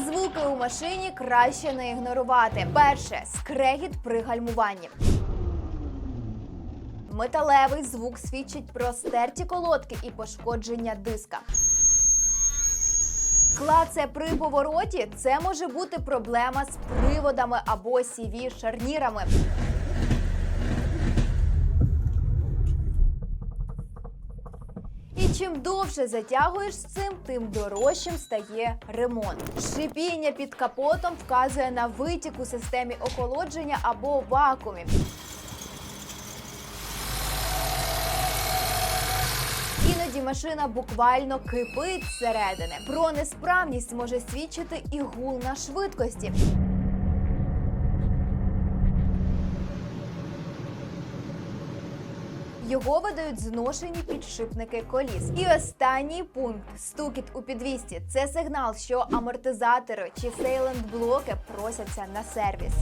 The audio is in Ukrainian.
Звуки у машині краще не ігнорувати? Перше скрегіт при гальмуванні. Металевий звук свідчить про стерті колодки і пошкодження диска. Клаце при повороті це може бути проблема з приводами або сіві шарнірами. І чим довше затягуєш з цим, тим дорожчим стає ремонт. Шипіння під капотом вказує на витік у системі охолодження або вакуумі. Іноді машина буквально кипить зсередини. Про несправність може свідчити і гул на швидкості. Його видають зношені підшипники коліс. І останній пункт стукіт у підвісті. Це сигнал, що амортизатори чи сейленд блоки просяться на сервіс.